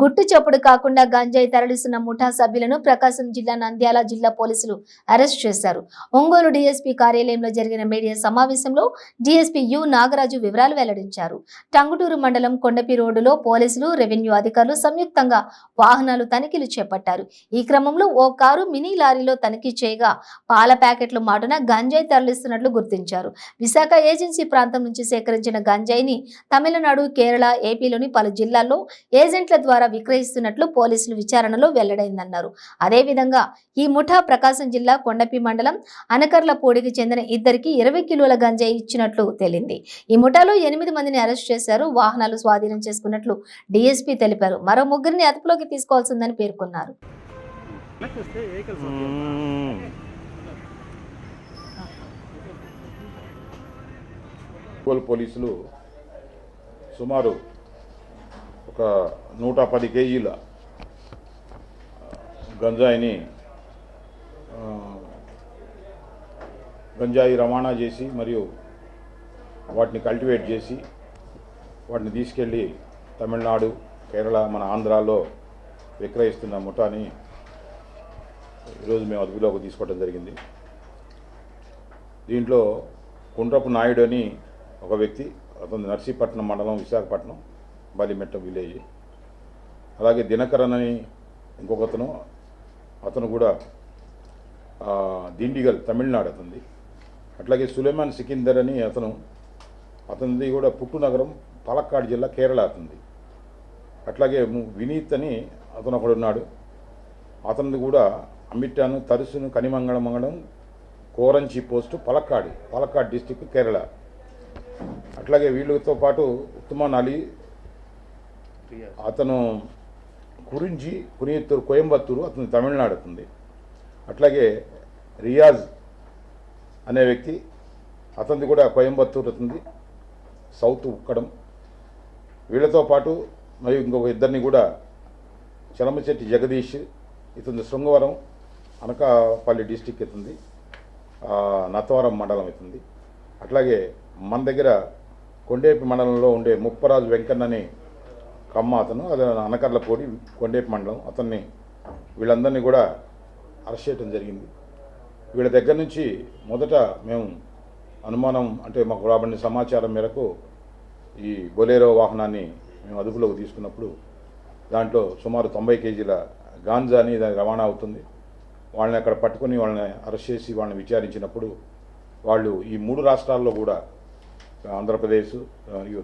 గుట్టు చప్పుడు కాకుండా గంజాయి తరలిస్తున్న ముఠా సభ్యులను ప్రకాశం జిల్లా నంద్యాల జిల్లా పోలీసులు అరెస్ట్ చేశారు. ఒంగోలు డీఎస్పీ కార్యాలయంలో జరిగిన మీడియా సమావేశంలో డీఎస్పీ యు నాగరాజు వివరాలు వెల్లడించారు. టంగుటూరు మండలం కొండపి రోడ్డులో పోలీసులు రెవెన్యూ అధికారులు సంయుక్తంగా వాహనాలు తనిఖీలు చేపట్టారు. ఈ క్రమంలో ఓ కారు మినీ లారీలో తనిఖీ చేయగా పాల ప్యాకెట్లు మాటున గంజాయి తరలిస్తున్నట్లు గుర్తించారు. విశాఖ ఏజెన్సీ ప్రాంతం నుంచి సేకరించిన గంజాయిని తమిళనాడు కేరళ ఏపీలోని పలు జిల్లాల్లో ఏజెంట్ల ద్వారా విక్రయిస్తున్నట్లు పోలీసులు విచారణలో వెల్లడైందన్నారు. అదేవిధంగా ఈ ముఠా ప్రకాశం జిల్లా కొండపి మండలం అనకర్లపూడికి చెందిన ఇద్దరికి ఇరవై కిలోల గంజాయి ఇచ్చినట్లు తేలింది. ఈ ముఠాలో ఎనిమిది మందిని అరెస్ట్ చేశారు వాహనాలు స్వాధీనం చేసుకున్నట్లు డీఎస్పీ తెలిపారు. మరో ముగ్గురిని అదుపులోకి తీసుకోవాల్సిందని పేర్కొన్నారు. పోలీసులు సుమారు ఒక నూట పది కేజీల గంజాయిని గంజాయి రవాణా చేసి మరియు వాటిని కల్టివేట్ చేసి వాటిని తీసుకెళ్ళి తమిళనాడు కేరళ మన ఆంధ్రాలో విక్రయిస్తున్న ముఠాని ఈరోజు మేము అదుపులోకి తీసుకోవడం జరిగింది. దీంట్లో కుండ్రపు నాయుడు అని ఒక వ్యక్తి అతను నర్సీపట్నం మండలం విశాఖపట్నం. బాలిమెట్ట విలేజ్ అలాగే దినకరన్ అని ఇంకొకతను అతను కూడా దిండిగల్ తమిళనాడు అతనిది. అట్లాగే సులేమాన్ సికిందర్ అని అతను అతనిది కూడా పుట్టునగరం పాలక్కాడు జిల్లా కేరళ అతనిది. అట్లాగే వినీత్ అని అతను ఒకడు ఉన్నాడు. అతనిది కూడా అమిట్టాను తరుసును కనిమంగళం మంగళం కోరంచి పోస్టు పలక్కాడు పలక్కాడ్ డిస్టిక్ కేరళ. అట్లాగే వీళ్ళతో పాటు ఉత్తమాన్ అలీ అతను కురించి కునియత్తూరు కోయంబత్తూరు అతను తమిళనాడు ఉంది అట్లాగే రియాజ్ అనే వ్యక్తి అతనిది కూడా కోయంబత్తూరు అతనిది. సౌత్ ఉక్కడం. వీళ్ళతో పాటు మరియు ఇంకొక ఇద్దరిని కూడా చలమచెట్టి జగదీష్ ఇతని శృంగవరం అనకాపల్లి డిస్టిక్ ఇతుంది ఆ, నత్తవరం మండలం అవుతుంది అట్లాగే మన దగ్గర కొండేపి మండలంలో ఉండే ముప్పరాజు వెంకన్న అని కమ్మ అతను అది అనకర్లపూడి కొండేపు మండలం. అతన్ని వీళ్ళందరినీ కూడా అరెస్ట్ చేయడం జరిగింది. వీళ్ళ దగ్గర నుంచి మొదట మేము అనుమానం అంటే మాకు రాబడిన సమాచారం మేరకు ఈ బొలేరో వాహనాన్ని మేము అదుపులోకి తీసుకున్నప్పుడు దాంట్లో సుమారు తొంభై కేజీల గాంజా అని దానికి రవాణా అవుతుంది. వాళ్ళని అక్కడ పట్టుకొని వాళ్ళని అరెస్ట్ చేసి వాళ్ళని విచారించినప్పుడు వాళ్ళు ఈ మూడు రాష్ట్రాల్లో కూడా ఆంధ్రప్రదేశ్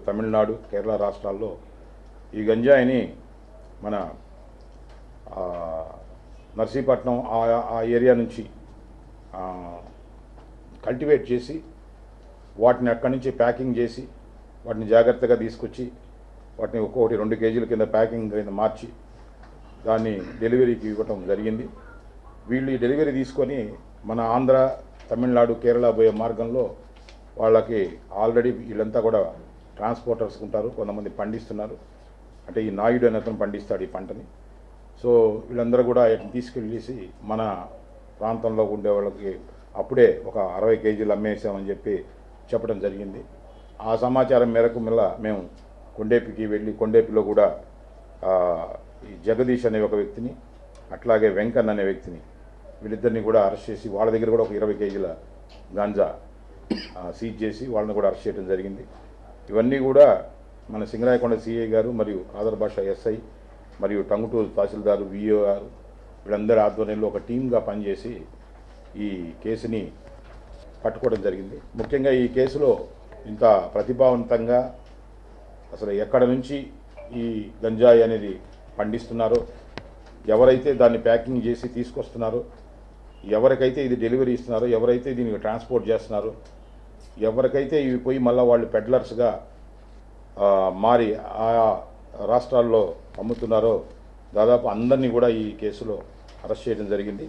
తమిళనాడు కేరళ రాష్ట్రాల్లో ఈ గంజాయిని మన నర్సీపట్నం ఆ ఆ ఏరియా నుంచి కల్టివేట్ చేసి వాటిని అక్కడి నుంచి ప్యాకింగ్ చేసి వాటిని జాగ్రత్తగా తీసుకొచ్చి వాటిని ఒక్కొక్కటి రెండు కేజీల కింద ప్యాకింగ్ కింద మార్చి దాన్ని డెలివరీకి ఇవ్వటం జరిగింది. వీళ్ళు ఈ డెలివరీ తీసుకొని మన ఆంధ్ర తమిళనాడు కేరళ పోయే మార్గంలో వాళ్ళకి ఆల్రెడీ వీళ్ళంతా కూడా ట్రాన్స్పోర్టర్స్ ఉంటారు కొంతమంది పండిస్తున్నారు. అంటే ఈ నాయుడు అనే అతను పండిస్తాడు ఈ పంటని. సో వీళ్ళందరూ కూడా తీసుకెళ్ళేసి మన ప్రాంతంలో ఉండే వాళ్ళకి అప్పుడే ఒక అరవై కేజీలు అమ్మేసామని చెప్పి చెప్పడం జరిగింది. ఆ సమాచారం మేరకు మళ్ళా మేము కొండేపికి వెళ్ళి కొండేపిలో కూడా ఈ జగదీష్ అనే ఒక వ్యక్తిని అట్లాగే వెంకన్న అనే వ్యక్తిని వీళ్ళిద్దరిని కూడా అరెస్ట్ చేసి వాళ్ళ దగ్గర కూడా ఒక ఇరవై కేజీల గాంజా సీజ్ చేసి వాళ్ళని కూడా అరెస్ట్ చేయడం జరిగింది. ఇవన్నీ కూడా మన సింగరాయకొండ సిఐ గారు మరియు ఆదర్ భాష ఎస్ఐ మరియు టంగుటూరు తహసీల్దారు విఓ గారు వీళ్ళందరి ఆధ్వర్యంలో ఒక టీమ్గా పనిచేసి ఈ కేసుని పట్టుకోవడం జరిగింది. ముఖ్యంగా ఈ కేసులో ఇంత ప్రతిభావంతంగా అసలు ఎక్కడ నుంచి ఈ గంజాయి అనేది పండిస్తున్నారో ఎవరైతే దాన్ని ప్యాకింగ్ చేసి తీసుకొస్తున్నారో ఎవరికైతే ఇది డెలివరీ ఇస్తున్నారో ఎవరైతే దీనికి ట్రాన్స్పోర్ట్ చేస్తున్నారో ఎవరికైతే ఇవి పోయి మళ్ళీ వాళ్ళు పెడ్లర్స్గా మారి ఆయా రాష్ట్రాల్లో అమ్ముతున్నారో దాదాపు అందరినీ కూడా ఈ కేసులో అరెస్ట్ చేయడం జరిగింది.